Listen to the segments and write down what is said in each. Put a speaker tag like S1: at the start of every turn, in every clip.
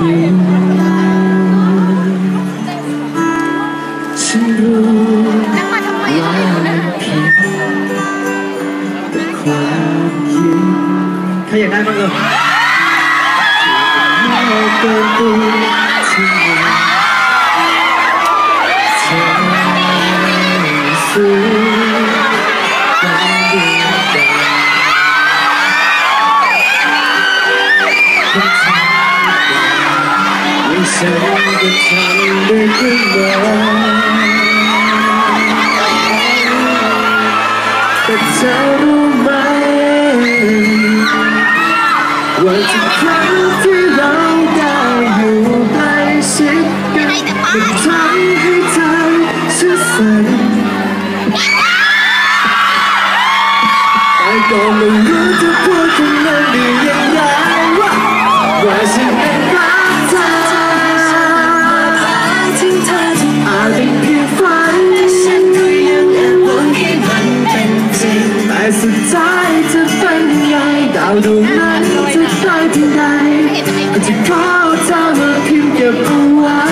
S1: Thế hiện nay mọi người. Hãy subscribe cho kênh Ghiền Mì Gõ Để không
S2: bỏ lỡ những video hấp dẫn ก็ไมา
S1: แต่เธอรู้ไหมว่าทุกครั้งที่เราได้อยู่ใกสิดกันมันทำให้เธอสื่อสัแต่ก็ไม่รู้จะพูดถึงนั้นได้ยังไง ดูนั้นจะได้เพียงใดก็จะขอเธอมาเพี
S2: ย
S1: งเก็
S2: บ
S1: เอาไว้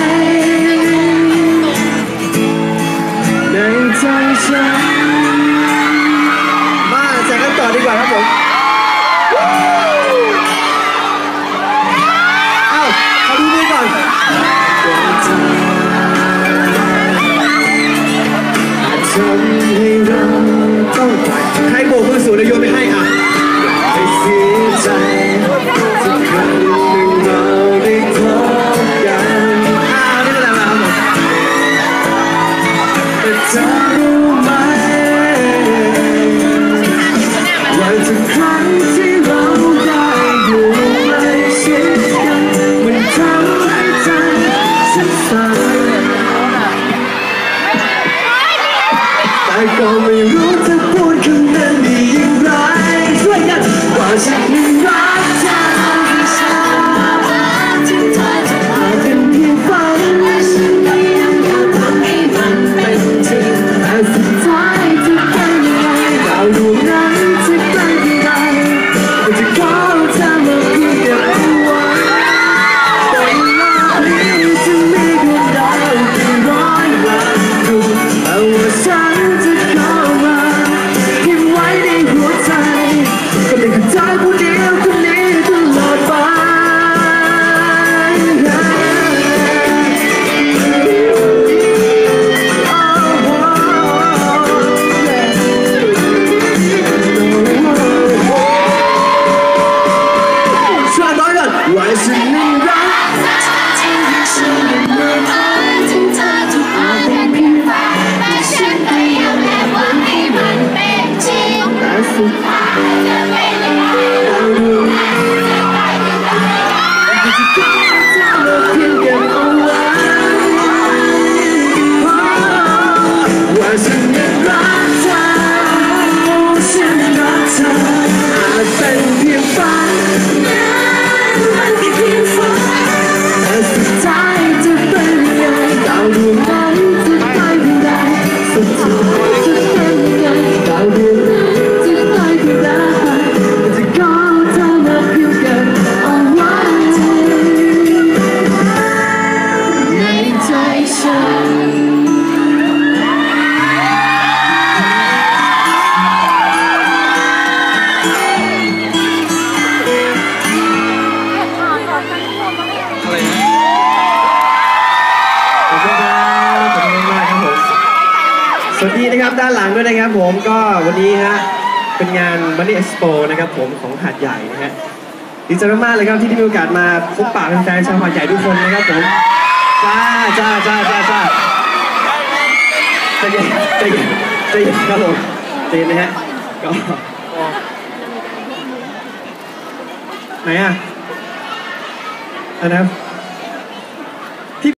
S1: 我未如你，说可能比你更坏，虽然我只。не. ด้านหลังด้วยนะครับผมก็วันนี้ฮะเป็นงานบันทึกเอ็
S2: กซ์โปนะครับผมของหาดใหญ่นะฮะดีใจมากๆเลยครับที่ได้มีโอกาสมาพบปะแฟนๆชาวหาดใหญ่ทุกคนนะครับผมจ้าจ้าจ้าจ้าจ้าใจเย็นใจเย็นใจเย็นครับผมใจเย็นนะฮะก็ไหนอะอันนั้น